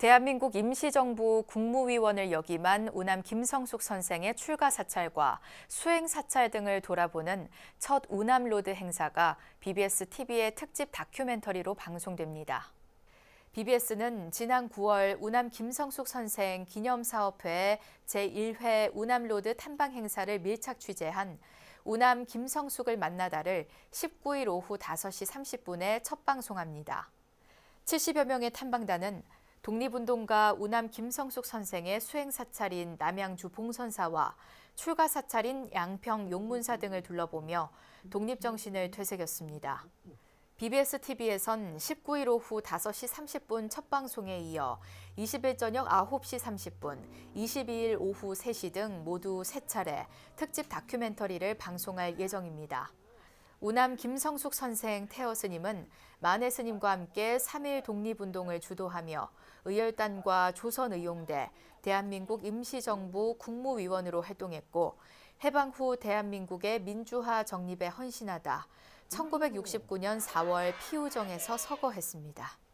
대한민국 임시정부 국무위원을 역임한 우남 김성숙 선생의 출가 사찰과 수행 사찰 등을 돌아보는 첫 우남 로드 행사가 BBS TV의 특집 다큐멘터리로 방송됩니다. BBS는 지난 9월 우남 김성숙 선생 기념사업회 제1회 우남로드 탐방 행사를 밀착 취재한 우남 김성숙을 만나다를 19일 오후 5시 30분에 첫 방송합니다. 70여 명의 탐방단은 독립운동가 우남 김성숙 선생의 수행사찰인 남양주 봉선사와 출가사찰인 양평 용문사 등을 둘러보며 독립정신을 되새겼습니다. BBS TV에선 19일 오후 5시 30분 첫 방송에 이어 20일 저녁 9시 30분, 22일 오후 3시 등 모두 3차례 특집 다큐멘터리를 방송할 예정입니다. 우남 김성숙 선생 태어 스님은 만해 스님과 함께 3일 독립운동을 주도하며 의열단과 조선의용대, 대한민국 임시정부 국무위원으로 활동했고 해방 후 대한민국의 민주화 정립에 헌신하다 1969년 4월 피우정에서 서거했습니다.